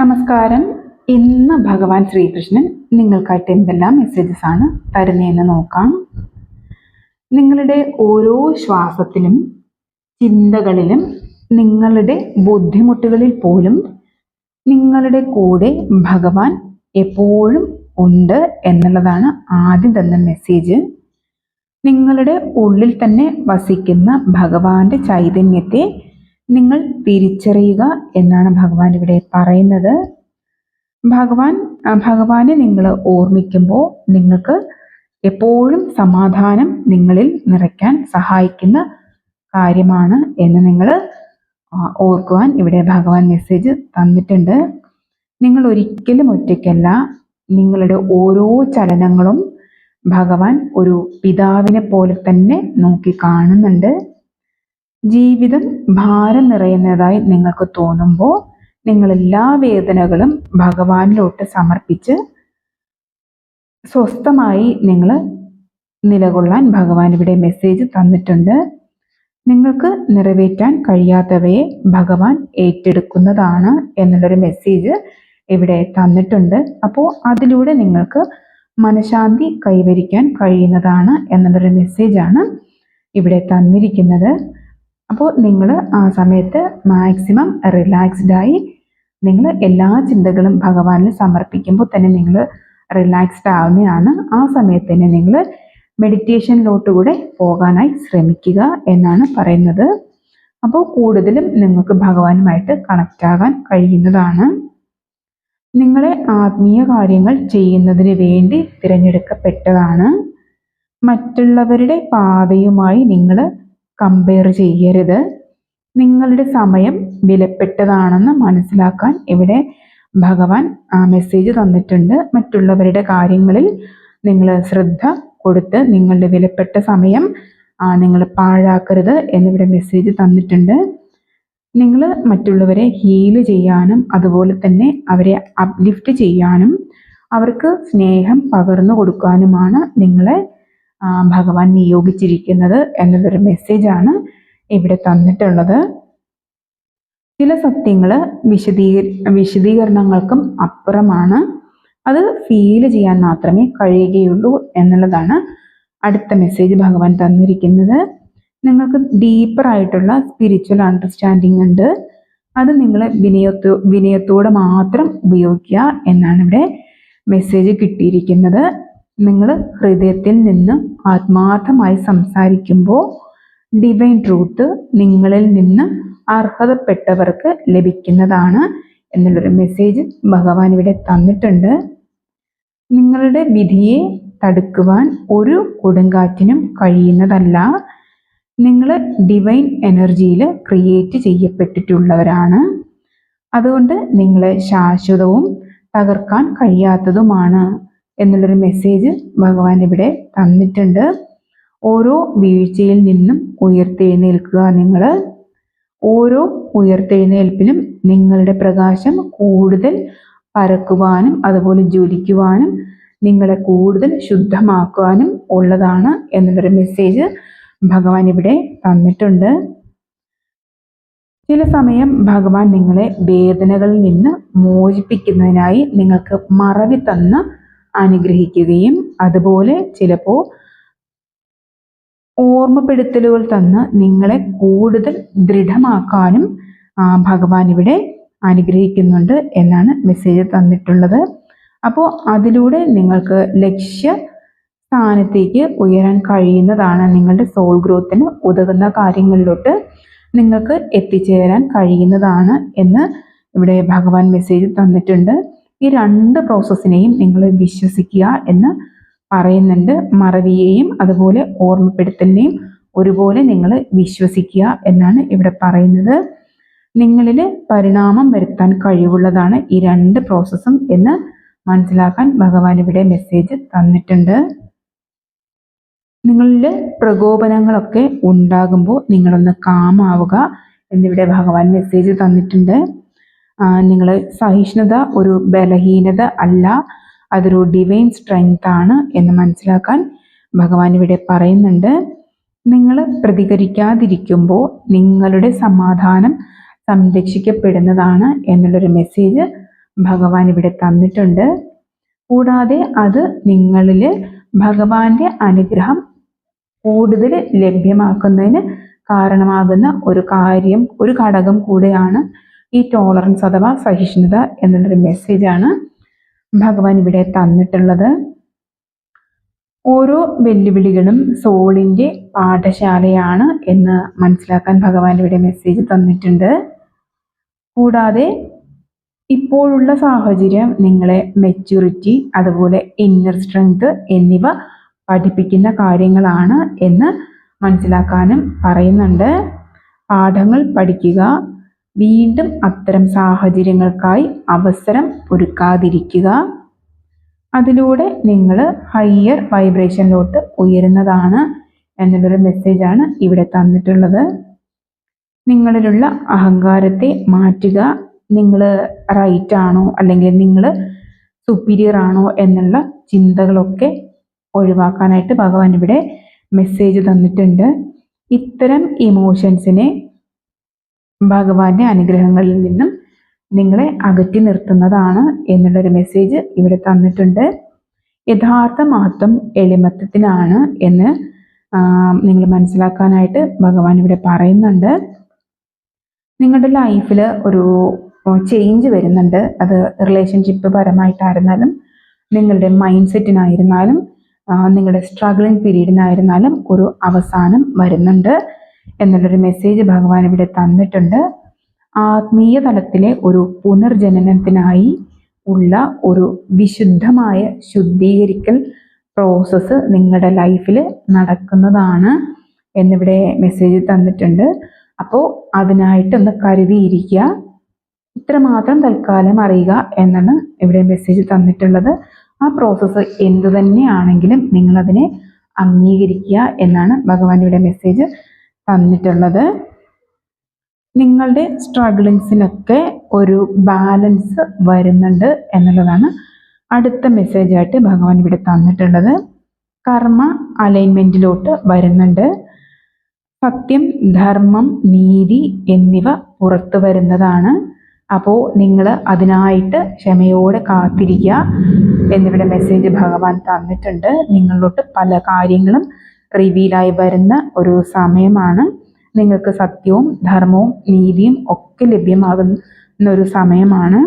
നമസ്കാരം. ഇന്ന് ഭഗവാൻ ശ്രീകൃഷ്ണൻ നിങ്ങൾക്കായിട്ട് എന്തെല്ലാം മെസ്സേജസ് ആണ് തരുന്നതെന്ന് നോക്കാം. നിങ്ങളുടെ ഓരോ ശ്വാസത്തിലും ചിന്തകളിലും നിങ്ങളുടെ ബുദ്ധിമുട്ടുകളിൽ പോലും നിങ്ങളുടെ കൂടെ ഭഗവാൻ എപ്പോഴും ഉണ്ട് എന്നുള്ളതാണ് ആദ്യം തന്ന മെസ്സേജ് നിങ്ങളുടെ ഉള്ളിൽ തന്നെ വസിക്കുന്ന ഭഗവാന്റെ ചൈതന്യത്തെ നിങ്ങൾ തിരിച്ചറിയുക എന്നാണ് ഭഗവാൻ ഇവിടെ പറയുന്നത്. ഭഗവാൻ ഭഗവാനെ നിങ്ങൾ ഓർമ്മിക്കുമ്പോൾ നിങ്ങൾക്ക് എപ്പോഴും സമാധാനം നിങ്ങളിൽ നിറയ്ക്കാൻ സഹായിക്കുന്ന കാര്യമാണ് എന്ന് നിങ്ങൾ ഓർക്കുവാൻ ഇവിടെ ഭഗവാൻ മെസ്സേജ് തന്നിട്ടുണ്ട്. നിങ്ങൾ ഒരിക്കലും ഒറ്റയ്ക്കല്ല. നിങ്ങളുടെ ഓരോ ചലനങ്ങളും ഭഗവാൻ ഒരു പിതാവിനെ പോലെ തന്നെ നോക്കി കാണുന്നുണ്ട്. ജീവിതം ഭാരം നിറയുന്നതായി നിങ്ങൾക്ക് തോന്നുമ്പോൾ നിങ്ങൾ എല്ലാ വേദനകളും ഭഗവാനിലോട്ട് സമർപ്പിച്ച് സ്വസ്ഥമായി നിങ്ങൾ നിലകൊള്ളാൻ ഭഗവാൻ ഇവിടെ മെസ്സേജ് തന്നിട്ടുണ്ട്. നിങ്ങൾക്ക് നിറവേറ്റാൻ കഴിയാത്തവയെ ഭഗവാൻ ഏറ്റെടുക്കുന്നതാണ് എന്നുള്ളൊരു മെസ്സേജ് ഇവിടെ തന്നിട്ടുണ്ട്. അപ്പോൾ അതിലൂടെ നിങ്ങൾക്ക് മനഃശാന്തി കൈവരിക്കാൻ കഴിയുന്നതാണ് എന്നുള്ളൊരു മെസ്സേജാണ് ഇവിടെ തന്നിരിക്കുന്നത്. അപ്പോൾ നിങ്ങൾ ആ സമയത്ത് മാക്സിമം റിലാക്സ്ഡായി നിങ്ങൾ എല്ലാ ചിന്തകളും ഭഗവാനിൽ സമർപ്പിക്കുമ്പോൾ തന്നെ നിങ്ങൾ റിലാക്സ്ഡ് ആവുന്നതാണ്. ആ സമയത്ത് തന്നെ നിങ്ങൾ മെഡിറ്റേഷനിലോട്ട് കൂടെ പോകാനായി ശ്രമിക്കുക എന്നാണ് പറയുന്നത്. അപ്പോൾ കൂടുതലും നിങ്ങൾക്ക് ഭഗവാനുമായിട്ട് കണക്റ്റ് ആകാൻ കഴിയുന്നതാണ്. നിങ്ങളെ ആത്മീയ കാര്യങ്ങൾ ചെയ്യുന്നതിന് വേണ്ടി തിരഞ്ഞെടുക്കപ്പെട്ടതാണ്. മറ്റുള്ളവരുടെ പാതയുമായി നിങ്ങൾ കമ്പയർ ചെയ്യരുത്. നിങ്ങളുടെ സമയം വിലപ്പെട്ടതാണെന്ന് മനസ്സിലാക്കാൻ ഇവിടെ ഭഗവാൻ മെസ്സേജ് തന്നിട്ടുണ്ട്. മറ്റുള്ളവരുടെ കാര്യങ്ങളിൽ നിങ്ങൾ ശ്രദ്ധ കൊടുത്ത് നിങ്ങളുടെ വിലപ്പെട്ട സമയം നിങ്ങൾ പാഴാക്കരുത് എന്നിവിടെ മെസ്സേജ് തന്നിട്ടുണ്ട്. നിങ്ങൾ മറ്റുള്ളവരെ ഹീൽ ചെയ്യാനും അതുപോലെ തന്നെ അവരെ അപ്ലിഫ്റ്റ് ചെയ്യാനും അവർക്ക് സ്നേഹം പകർന്നു കൊടുക്കാനുമാണ് നിങ്ങളെ ഭഗവാൻ നിയോഗിച്ചിരിക്കുന്നത് എന്നുള്ളൊരു മെസ്സേജാണ് ഇവിടെ തന്നിട്ടുള്ളത്. ചില സത്യങ്ങൾ വിശദീ വിശദീകരണങ്ങൾക്കും അപ്പുറമാണ്. അത് ഫീൽ ചെയ്യാൻ മാത്രമേ കഴിയുകയുള്ളൂ എന്നുള്ളതാണ് അടുത്ത മെസ്സേജ് ഭഗവാൻ തന്നിരിക്കുന്നത്. നിങ്ങൾക്ക് ഡീപ്പറായിട്ടുള്ള സ്പിരിച്വൽ അണ്ടർസ്റ്റാൻഡിങ് ഉണ്ട്. അത് നിങ്ങൾ വിനയത്തോ വിനയത്തോടെ മാത്രം ഉപയോഗിക്കുക എന്നാണ് ഇവിടെ മെസ്സേജ് കിട്ടിയിരിക്കുന്നത്. നിങ്ങൾ ഹൃദയത്തിൽ നിന്ന് ആത്മാർത്ഥമായി സംസാരിക്കുമ്പോൾ ഡിവൈൻ ട്രൂത്ത് നിങ്ങളിൽ നിന്ന് അർഹതപ്പെട്ടവർക്ക് ലഭിക്കുന്നതാണ് എന്നുള്ളൊരു മെസ്സേജ് ഭഗവാൻ ഇവിടെ തന്നിട്ടുണ്ട്. നിങ്ങളുടെ വിധിയെ തടുക്കുവാൻ ഒരു കൊടുങ്കാറ്റിനും കഴിയുന്നതല്ല. നിങ്ങൾ ഡിവൈൻ എനർജിയിൽ ക്രിയേറ്റ് ചെയ്യപ്പെട്ടിട്ടുള്ളവരാണ്. അതുകൊണ്ട് നിങ്ങളെ ശാശ്വതവും തകർക്കാൻ കഴിയാത്തതുമാണ്. എന്നുള്ളൊരു മെസ്സേജ് ഭഗവാൻ ഇവിടെ തന്നിട്ടുണ്ട്. ഓരോ വീഴ്ചയിൽ നിന്നും ഉയർത്തെഴുന്നേൽക്കുക നിങ്ങൾ. ഓരോ ഉയർത്തെഴുന്നേൽപ്പിനും നിങ്ങളുടെ പ്രകാശം കൂടുതൽ പരക്കുവാനും അതുപോലെ ജ്വലിക്കുവാനും നിങ്ങളെ കൂടുതൽ ശുദ്ധമാക്കുവാനും ഉള്ളതാണ് എന്നുള്ളൊരു മെസ്സേജ് ഭഗവാൻ ഇവിടെ തന്നിട്ടുണ്ട്. ചില സമയം ഭഗവാൻ നിങ്ങളെ വേദനകളിൽ നിന്ന് മോചിപ്പിക്കുന്നതിനായി നിങ്ങൾക്ക് മറവി തന്ന് അനുഗ്രഹിക്കുകയും അതുപോലെ ചിലപ്പോൾ ഓർമ്മപ്പെടുത്തലുകൾ തന്ന് നിങ്ങളെ കൂടുതൽ ദൃഢമാക്കാനും ഭഗവാൻ ഇവിടെ അനുഗ്രഹിക്കുന്നുണ്ട് എന്നാണ് മെസ്സേജ് തന്നിട്ടുള്ളത്. അപ്പോൾ അതിലൂടെ നിങ്ങൾക്ക് ലക്ഷ്യ സ്ഥാനത്തേക്ക് ഉയരാൻ കഴിയുന്നതാണ് നിങ്ങളുടെ സോൾ ഗ്രോത്തിന് ഉതകുന്ന കാര്യങ്ങളിലോട്ട് നിങ്ങൾക്ക് എത്തിച്ചേരാൻ കഴിയുന്നതാണ് എന്ന് ഇവിടെ ഭഗവാൻ മെസ്സേജ് തന്നിട്ടുണ്ട്. ഈ രണ്ട് പ്രോസസ്സിനെയും നിങ്ങൾ വിശ്വസിക്കുക എന്ന് പറയുന്നുണ്ട്. മറവിയെയും അതുപോലെ ഓർമ്മപ്പെടുത്തലിനെയും ഒരുപോലെ നിങ്ങൾ വിശ്വസിക്കുക എന്നാണ് ഇവിടെ പറയുന്നത്. നിങ്ങളിൽ പരിണാമം വരുത്താൻ കഴിവുള്ളതാണ് ഈ രണ്ട് പ്രോസസ്സും എന്ന് മനസ്സിലാക്കാൻ ഭഗവാൻ ഇവിടെ മെസ്സേജ് തന്നിട്ടുണ്ട്. നിങ്ങളിൽ പ്രകോപനങ്ങളൊക്കെ ഉണ്ടാകുമ്പോൾ നിങ്ങളൊന്ന് കാമാവുക എന്നിവിടെ ഭഗവാൻ മെസ്സേജ് തന്നിട്ടുണ്ട്. നിങ്ങൾ സഹിഷ്ണുത ഒരു ബലഹീനത അല്ല. അതൊരു ഡിവൈൻ സ്ട്രെങ്ത് ആണ് എന്ന് മനസ്സിലാക്കാൻ ഭഗവാൻ ഇവിടെ പറയുന്നുണ്ട്. നിങ്ങൾ പ്രതികരിക്കാതിരിക്കുമ്പോൾ നിങ്ങളുടെ സമാധാനം സംരക്ഷിക്കപ്പെടുന്നതാണ് എന്നുള്ളൊരു മെസ്സേജ് ഭഗവാൻ ഇവിടെ തന്നിട്ടുണ്ട്. കൂടാതെ അത് നിങ്ങളിൽ ഭഗവാന്റെ അനുഗ്രഹം കൂടുതൽ ലഭ്യമാക്കുന്നതിന് കാരണമാകുന്ന ഒരു കാര്യം ഒരു ഘടകം കൂടെയാണ് ഈ ടോളറൻസ് അഥവാ സഹിഷ്ണുത എന്നുള്ളൊരു മെസ്സേജാണ് ഭഗവാൻ ഇവിടെ തന്നിട്ടുള്ളത്. ഓരോ വെല്ലുവിളികളും സോളിന്റെ പാഠശാലയാണ് എന്ന് മനസ്സിലാക്കാൻ ഭഗവാൻ ഇവിടെ മെസ്സേജ് തന്നിട്ടുണ്ട്. കൂടാതെ ഇപ്പോഴുള്ള സാഹചര്യം നിങ്ങളെ മെച്യൂരിറ്റി അതുപോലെ ഇന്നർ സ്ട്രെങ്ത് എന്നിവ പഠിപ്പിക്കുന്ന കാര്യങ്ങളാണ് എന്ന് മനസ്സിലാക്കാനും പറയുന്നുണ്ട്. പാഠങ്ങൾ പഠിക്കുക വീണ്ടും അത്തരം സാഹചര്യങ്ങൾക്കായി അവസരം ഒരുക്കാതിരിക്കുക. അതിലൂടെ നിങ്ങൾ ഹയ്യർ വൈബ്രേഷനിലോട്ട് ഉയരുന്നതാണ് എന്നുള്ളൊരു മെസ്സേജാണ് ഇവിടെ തന്നിട്ടുള്ളത്. നിങ്ങളിലുള്ള അഹങ്കാരത്തെ മാറ്റുക. നിങ്ങൾ റൈറ്റ് ആണോ അല്ലെങ്കിൽ നിങ്ങൾ സുപ്പീരിയർ ആണോ എന്നുള്ള ചിന്തകളൊക്കെ ഒഴിവാക്കാനായിട്ട് ഭഗവാൻ ഇവിടെ മെസ്സേജ് തന്നിട്ടുണ്ട്. ഇത്തരം ഇമോഷൻസിനെ ഭഗവാന്റെ അനുഗ്രഹങ്ങളിൽ നിന്നും നിങ്ങളെ അകറ്റി നിർത്തുന്നതാണ് എന്നുള്ളൊരു മെസ്സേജ് ഇവിടെ തന്നിട്ടുണ്ട്. യഥാർത്ഥ മഹത്വം എളിമത്വത്തിനാണ് എന്ന് നിങ്ങൾ മനസ്സിലാക്കാനായിട്ട് ഭഗവാൻ ഇവിടെ പറയുന്നുണ്ട്. നിങ്ങളുടെ ലൈഫിൽ ഒരു ചേഞ്ച് വരുന്നുണ്ട്. അത് റിലേഷൻഷിപ്പ് പരമായിട്ടായിരുന്നാലും നിങ്ങളുടെ മൈൻഡ് സെറ്റിനായിരുന്നാലും നിങ്ങളുടെ സ്ട്രഗ്ലിംഗ് പീരീഡിനായിരുന്നാലും ഒരു അവസാനം വരുന്നുണ്ട്. എന്നുള്ളൊരു മെസ്സേജ് ഭഗവാൻ ഇവിടെ തന്നിട്ടുണ്ട്. ആത്മീയ തലത്തിലെ ഒരു പുനർജനനത്തിനായി ഉള്ള ഒരു വിശുദ്ധമായ ശുദ്ധീകരിക്കൽ പ്രോസസ്സ് നിങ്ങളുടെ ലൈഫിൽ നടക്കുന്നതാണ് എന്നിവിടെ മെസ്സേജ് തന്നിട്ടുണ്ട്. അപ്പോൾ അതിനായിട്ടൊന്ന് കരുതിയിരിക്കുക. ഇത്രമാത്രം തൽക്കാലം അറിയുക എന്നാണ് ഇവിടെ മെസ്സേജ് തന്നിട്ടുള്ളത്. ആ പ്രോസസ്സ് എന്തു തന്നെയാണെങ്കിലും നിങ്ങളതിനെ അംഗീകരിക്കുക എന്നാണ് ഭഗവാൻ ഇവിടെ മെസ്സേജ് തന്നിട്ടുള്ളത്. നിങ്ങളുടെ സ്ട്രഗിളിങ്സിനൊക്കെ ഒരു ബാലൻസ് വരുന്നുണ്ട് എന്നുള്ളതാണ് അടുത്ത മെസ്സേജായിട്ട് ഭഗവാൻ ഇവിടെ തന്നിട്ടുള്ളത്. കർമ്മ അലൈൻമെന്റിലോട്ട് വരുന്നുണ്ട്. സത്യം ധർമ്മം നീതി എന്നിവ പുറത്തു വരുന്നതാണ്. അപ്പോൾ നിങ്ങൾ അതിനായിട്ട് ക്ഷമയോടെ കാത്തിരിക്കുക. എന്നിവിടെ മെസ്സേജ് ഭഗവാൻ തന്നിട്ടുണ്ട്. നിങ്ങളിലോട്ട് പല കാര്യങ്ങളും റിവീലായി വരുന്ന ഒരു സമയമാണ് നിങ്ങൾക്ക് സത്യവും ധർമ്മവും നീതിയും ഒക്കെ ലഭ്യമാകുന്ന ഒരു സമയമാണ്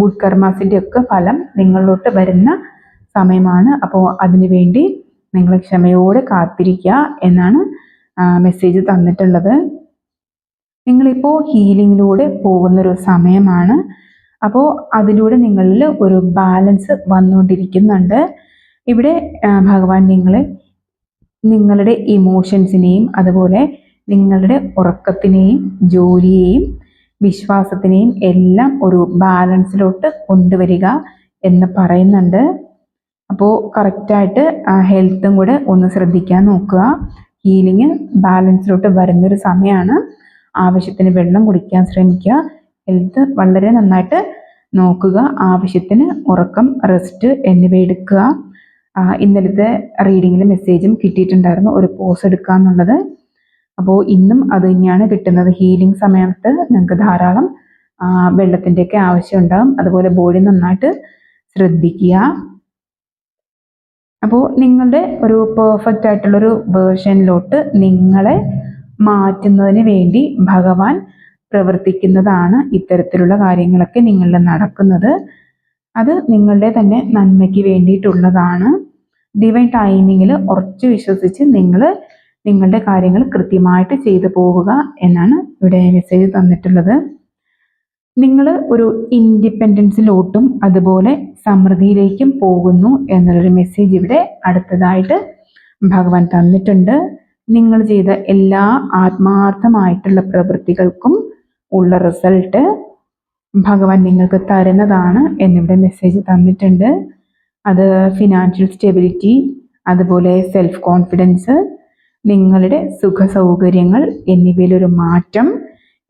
ഗുഡ് കർമാസിന്റെ ഒക്കെ ഫലം നിങ്ങളിലോട്ട് വരുന്ന സമയമാണ്. അപ്പോൾ അതിനുവേണ്ടി നിങ്ങൾ ക്ഷമയോടെ കാത്തിരിക്കുക എന്നാണ് മെസ്സേജ് തന്നിട്ടുള്ളത്. നിങ്ങളിപ്പോൾ ഹീലിങ്ങിലൂടെ പോകുന്നൊരു സമയമാണ്. അപ്പോൾ അതിലൂടെ നിങ്ങളിൽ ഒരു ബാലൻസ് വന്നുകൊണ്ടിരിക്കുന്നുണ്ട്. ഇവിടെ ഭഗവാൻ നിങ്ങളെ നിങ്ങളുടെ ഇമോഷൻസിനെയും അതുപോലെ നിങ്ങളുടെ ഉറക്കത്തിനെയും ജോലിയെയും വിശ്വാസത്തിനെയും എല്ലാം ഒരു ബാലൻസിലോട്ട് കൊണ്ടുവരിക എന്ന് പറയുന്നുണ്ട്. അപ്പോൾ കറക്റ്റായിട്ട് ഹെൽത്തും കൂടെ ഒന്ന് ശ്രദ്ധിക്കാൻ നോക്കുക. ഹീലിംഗ് ബാലൻസിലോട്ട് വരുന്നൊരു സമയമാണ് ആവശ്യത്തിന് വെള്ളം കുടിക്കാൻ ശ്രമിക്കുക. ഹെൽത്ത് വളരെ നന്നായിട്ട് നോക്കുക. ആവശ്യത്തിന് ഉറക്കം റെസ്റ്റ് എന്നിവ എടുക്കുക. ഇന്നലത്തെ റീഡിങ്ങിൽ മെസ്സേജും കിട്ടിയിട്ടുണ്ടായിരുന്നു. ഒരു പോസ് എടുക്കുക എന്നുള്ളത് അപ്പോൾ ഇന്നും അത് തന്നെയാണ് കിട്ടുന്നത്. ഹീലിംഗ് സമയത്ത് നിങ്ങൾക്ക് ധാരാളം വെള്ളത്തിന്റെയൊക്കെ ആവശ്യം ഉണ്ടാകും അതുപോലെ ബോഡി നന്നായിട്ട് ശ്രദ്ധിക്കുക. അപ്പോൾ നിങ്ങളുടെ ഒരു പെർഫെക്റ്റ് ആയിട്ടുള്ളൊരു വേർഷനിലോട്ട് നിങ്ങളെ മാറ്റുന്നതിന് വേണ്ടി ഭഗവാൻ പ്രവർത്തിക്കുന്നതാണ് ഇത്തരത്തിലുള്ള കാര്യങ്ങളൊക്കെ നിങ്ങളിൽ നടക്കുന്നത്. അത് നിങ്ങളുടെ തന്നെ നന്മയ്ക്ക് വേണ്ടിയിട്ടുള്ളതാണ്. ഡിവൈൻ ടൈമിങ്ങിൽ ഉറച്ചു വിശ്വസിച്ച് നിങ്ങൾ നിങ്ങളുടെ കാര്യങ്ങൾ കൃത്യമായിട്ട് ചെയ്തു പോവുക എന്നാണ് ഇവിടെ മെസ്സേജ് തന്നിട്ടുള്ളത്. നിങ്ങൾ ഒരു ഇൻഡിപെൻഡൻസിലോട്ടും അതുപോലെ സമൃദ്ധിയിലേക്കും പോകുന്നു എന്നുള്ളൊരു മെസ്സേജ് ഇവിടെ അടുത്തതായിട്ട് ഭഗവാൻ തന്നിട്ടുണ്ട്. നിങ്ങൾ ചെയ്ത എല്ലാ ആത്മാർത്ഥമായിട്ടുള്ള പ്രവൃത്തികൾക്കും ഉള്ള റിസൾട്ട് ഭഗവാൻ നിങ്ങൾക്ക് തരുന്നതാണ് എന്നിവിടെ മെസ്സേജ് തന്നിട്ടുണ്ട്. അത് ഫിനാൻഷ്യൽ സ്റ്റെബിലിറ്റി അതുപോലെ സെൽഫ് കോൺഫിഡൻസ് നിങ്ങളുടെ സുഖ സൗകര്യങ്ങൾ എന്നിവയിലൊരു മാറ്റം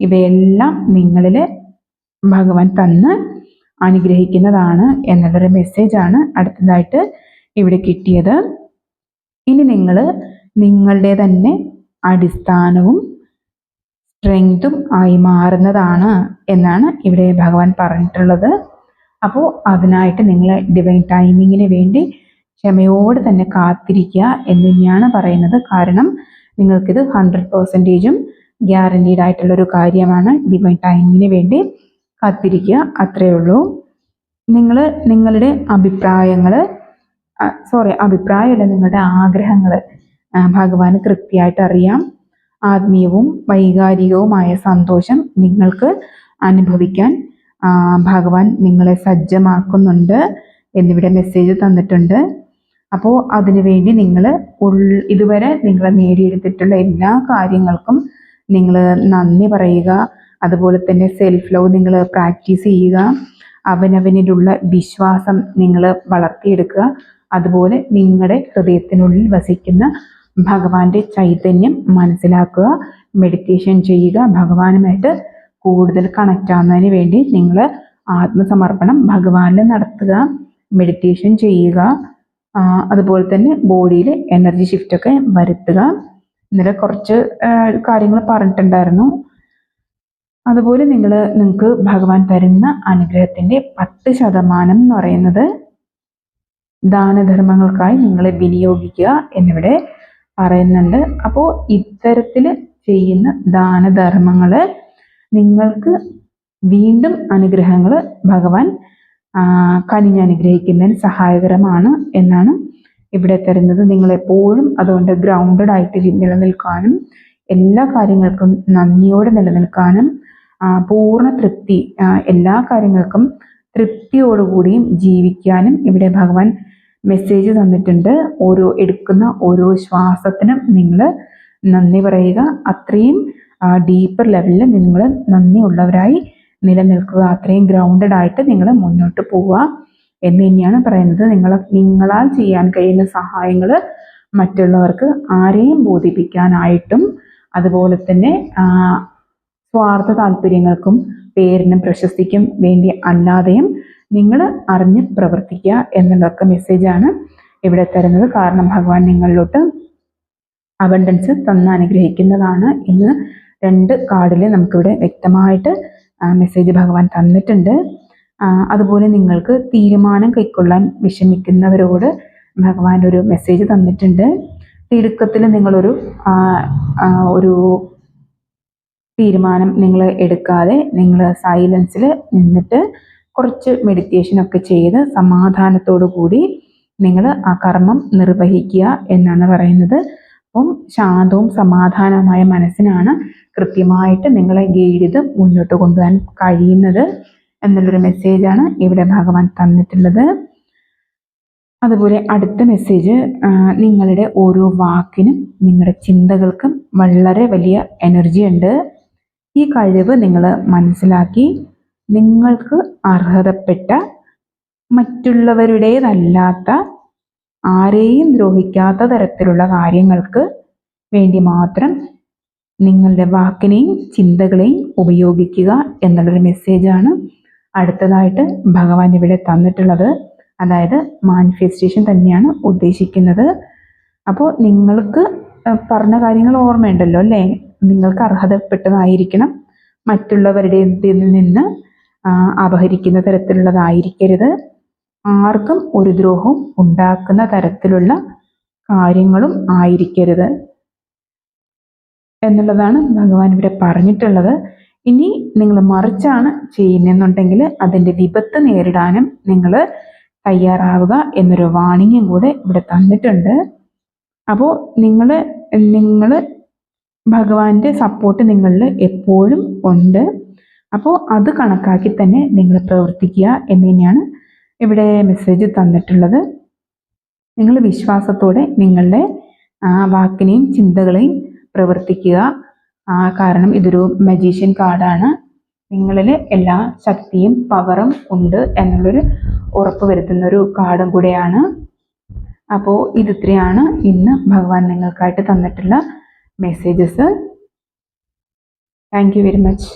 ഇവയെല്ലാം നിങ്ങളിൽ ഭഗവാൻ തന്ന് അനുഗ്രഹിക്കുന്നതാണ് എന്നുള്ളൊരു മെസ്സേജാണ് അടുത്തതായിട്ട് ഇവിടെ കിട്ടിയത്. ഇനി നിങ്ങൾ നിങ്ങളുടെ തന്നെ അടിസ്ഥാനവും സ്ട്രെങ്തും ആയി മാറുന്നതാണ് എന്നാണ് ഇവിടെ ഭഗവാൻ പറഞ്ഞിട്ടുള്ളത്. അപ്പോൾ അതിനായിട്ട് നിങ്ങൾ ഡിവൈൻ ടൈമിങ്ങിന് വേണ്ടി ക്ഷമയോട് തന്നെ കാത്തിരിക്കുക എന്ന് തന്നെയാണ് പറയുന്നത്. കാരണം നിങ്ങൾക്കിത് ഹൺഡ്രഡ് പെർസെന്റേജും ഗ്യാരണ്ടീഡ് ആയിട്ടുള്ളൊരു കാര്യമാണ്. ഡിവൈൻ ടൈമിങ്ങിന് വേണ്ടി കാത്തിരിക്കുക. അത്രയേ ഉള്ളൂ. നിങ്ങൾ നിങ്ങളുടെ അഭിപ്രായങ്ങൾ സോറി അഭിപ്രായമല്ല നിങ്ങളുടെ ആഗ്രഹങ്ങൾ ഭഗവാന് കൃത്യമായിട്ട് അറിയാം. ആത്മീയവും വൈകാരികവുമായ സന്തോഷം നിങ്ങൾക്ക് അനുഭവിക്കാൻ ഭഗവാൻ നിങ്ങളെ സജ്ജമാക്കുന്നുണ്ട് എന്നിവിടെ മെസ്സേജ് തന്നിട്ടുണ്ട്. അപ്പോൾ അതിനുവേണ്ടി നിങ്ങൾ ഉൾ ഇതുവരെ നിങ്ങൾ നേടിയെടുത്തിട്ടുള്ള എല്ലാ കാര്യങ്ങൾക്കും നിങ്ങൾ നന്ദി പറയുക. അതുപോലെ തന്നെ സെൽഫ് ലവ് നിങ്ങൾ പ്രാക്ടീസ് ചെയ്യുക. അവനവനിലുള്ള വിശ്വാസം നിങ്ങൾ വളർത്തിയെടുക്കുക. അതുപോലെ നിങ്ങളുടെ ഹൃദയത്തിനുള്ളിൽ വസിക്കുന്ന ഭഗവാന്റെ ചൈതന്യം മനസ്സിലാക്കുക. മെഡിറ്റേഷൻ ചെയ്യുക. ഭഗവാനുമായിട്ട് കൂടുതൽ കണക്റ്റ് ആവുന്നതിന് വേണ്ടി നിങ്ങൾ ആത്മസമർപ്പണം ഭഗവാനിൽ നടത്തുക മെഡിറ്റേഷൻ ചെയ്യുക അതുപോലെ തന്നെ ബോഡിയിൽ എനർജി ഷിഫ്റ്റൊക്കെ വരുത്തുക. ഇന്നലെ കുറച്ച് കാര്യങ്ങൾ പറഞ്ഞിട്ടുണ്ടായിരുന്നു. അതുപോലെ നിങ്ങൾ നിങ്ങൾക്ക് ഭഗവാൻ തരുന്ന അനുഗ്രഹത്തിന്റെ പത്ത് ശതമാനം എന്ന് പറയുന്നത് ദാനധർമ്മങ്ങൾക്കായി നിങ്ങൾ വിനിയോഗിക്കുക എന്നിവിടെ പറയുന്നുണ്ട്. അപ്പോൾ ഇത്തരത്തിൽ ചെയ്യുന്ന ദാനധർമ്മങ്ങൾ നിങ്ങൾക്ക് വീണ്ടും അനുഗ്രഹങ്ങൾ ഭഗവാൻ കനിഞ്ഞനുഗ്രഹിക്കുന്നതിന് സഹായകരമാണ് എന്നാണ് ഇവിടെ തരുന്നത്. നിങ്ങൾ എപ്പോഴും അതുകൊണ്ട് ഗ്രൗണ്ടഡ് ആയിട്ട് നിലനിൽക്കാനും എല്ലാ കാര്യങ്ങൾക്കും നന്ദിയോടെ നിലനിൽക്കാനും പൂർണ തൃപ്തി എല്ലാ കാര്യങ്ങൾക്കും തൃപ്തിയോടുകൂടിയും ജീവിക്കാനും ഇവിടെ ഭഗവാൻ മെസ്സേജ് തന്നിട്ടുണ്ട്. ഓരോ എടുക്കുന്ന ഓരോ ശ്വാസത്തിനും നിങ്ങൾ നന്ദി പറയുക. അത്രയും ഡീപ്പർ ലെവലിൽ നിങ്ങൾ നന്ദിയുള്ളവരായി നിലനിൽക്കുക. അത്രയും ഗ്രൗണ്ടഡ് ആയിട്ട് നിങ്ങൾ മുന്നോട്ട് പോവുക എന്ന് തന്നെയാണ് പറയുന്നത്. നിങ്ങൾ നിങ്ങളാൽ ചെയ്യാൻ കഴിയുന്ന സഹായങ്ങൾ മറ്റുള്ളവർക്ക് ആരെയും ബോധിപ്പിക്കാനായിട്ടും അതുപോലെ തന്നെ സ്വാർത്ഥ താല്പര്യങ്ങൾക്കും പേരിനും പ്രശസ്തിക്കും വേണ്ടി അല്ലാതെയും നിങ്ങൾ അറിഞ്ഞ് പ്രവർത്തിക്കുക എന്നുള്ളതൊക്കെ മെസ്സേജാണ് ഇവിടെ തരുന്നത്. കാരണം ഭഗവാൻ നിങ്ങളിലോട്ട് അബണ്ടൻസ് തന്ന് അനുഗ്രഹിക്കുന്നതാണ് രണ്ട് കാർഡിൽ നമുക്കിവിടെ വ്യക്തമായിട്ട് മെസ്സേജ് ഭഗവാൻ തന്നിട്ടുണ്ട്. അതുപോലെ നിങ്ങൾക്ക് തീരുമാനം കൈക്കൊള്ളാൻ വിഷമിക്കുന്നവരോട് ഭഗവാൻ ഒരു മെസ്സേജ് തന്നിട്ടുണ്ട്. തിടുക്കത്തിൽ നിങ്ങളൊരു ഒരു തീരുമാനം നിങ്ങൾ എടുക്കാതെ നിങ്ങൾ സൈലൻസിൽ നിന്നിട്ട് കുറച്ച് മെഡിറ്റേഷനൊക്കെ ചെയ്ത് സമാധാനത്തോടു കൂടി നിങ്ങൾ ആ കർമ്മം നിർവഹിക്കുക എന്നാണ് പറയുന്നത്. അപ്പം ശാന്തവും സമാധാനവുമായ മനസ്സിനാണ് കൃത്യമായിട്ട് നിങ്ങളെ ഗൈഡ് മുന്നോട്ട് കൊണ്ടുപോകാൻ കഴിയുന്നത് എന്നുള്ളൊരു മെസ്സേജാണ് ഇവിടെ ഭഗവാൻ തന്നിട്ടുള്ളത്. അതുപോലെ അടുത്ത മെസ്സേജ് നിങ്ങളുടെ ഓരോ വാക്കിനും നിങ്ങളുടെ ചിന്തകൾക്കും വളരെ വലിയ എനർജി ഉണ്ട്. ഈ കഴിവ് നിങ്ങൾ മനസ്സിലാക്കി നിങ്ങൾക്ക് അർഹതപ്പെട്ട മറ്റുള്ളവരുടേതല്ലാത്ത ആരെയും ദ്രോഹിക്കാത്ത തരത്തിലുള്ള കാര്യങ്ങൾക്ക് വേണ്ടി മാത്രം നിങ്ങളുടെ വാക്കിനെയും ചിന്തകളെയും ഉപയോഗിക്കുക എന്നുള്ളൊരു മെസ്സേജാണ് അടുത്തതായിട്ട് ഭഗവാൻ ഇവിടെ തന്നിട്ടുള്ളത്. അതായത് മാനിഫെസ്റ്റേഷൻ തന്നെയാണ് ഉദ്ദേശിക്കുന്നത്. അപ്പോൾ നിങ്ങൾക്ക് പറഞ്ഞ കാര്യങ്ങൾ ഓർമ്മയുണ്ടല്ലോ അല്ലേ? നിങ്ങൾക്ക് അർഹതപ്പെട്ടതായിരിക്കണം. മറ്റുള്ളവരുടെ നിന്ന് അപഹരിക്കുന്ന തരത്തിലുള്ളതായിരിക്കരുത്. ആർക്കും ഒരു ദ്രോഹവും ഉണ്ടാക്കുന്ന തരത്തിലുള്ള കാര്യങ്ങളും ആയിരിക്കരുത്. എന്നുള്ളതാണ് ഭഗവാൻ ഇവിടെ പറഞ്ഞിട്ടുള്ളത്. ഇനി നിങ്ങൾ മറിച്ചാണ് ചെയ്യുന്നെന്നുണ്ടെങ്കിൽ അതിന്റെ വിപത്ത് നേരിടാനും നിങ്ങൾ തയ്യാറാവുക എന്നൊരു വാണിംഗും കൂടെ ഇവിടെ തന്നിട്ടുണ്ട്. അപ്പോൾ നിങ്ങൾ നിങ്ങൾ ഭഗവാന്റെ സപ്പോർട്ട് നിങ്ങളിൽ എപ്പോഴും ഉണ്ട്. അപ്പോൾ അത് കണക്കാക്കി തന്നെ നിങ്ങൾ പ്രവർത്തിക്കുക എന്ന് തന്നെയാണ് ഇവിടെ മെസ്സേജ് തന്നിട്ടുള്ളത് നിങ്ങൾ വിശ്വാസത്തോടെ നിങ്ങളുടെ വാക്കിനെയും ചിന്തകളെയും പ്രവർത്തിക്കുക. കാരണം ഇതൊരു മജീഷ്യൻ കാർഡാണ് നിങ്ങളിൽ എല്ലാ ശക്തിയും പവറും ഉണ്ട് എന്നുള്ളൊരു ഉറപ്പ് വരുത്തുന്ന ഒരു കാർഡും കൂടെയാണ്. അപ്പോൾ ഇതിത്രയാണ് ഇന്ന് ഭഗവാൻ നിങ്ങൾക്കായിട്ട് തന്നിട്ടുള്ള messages thank you very much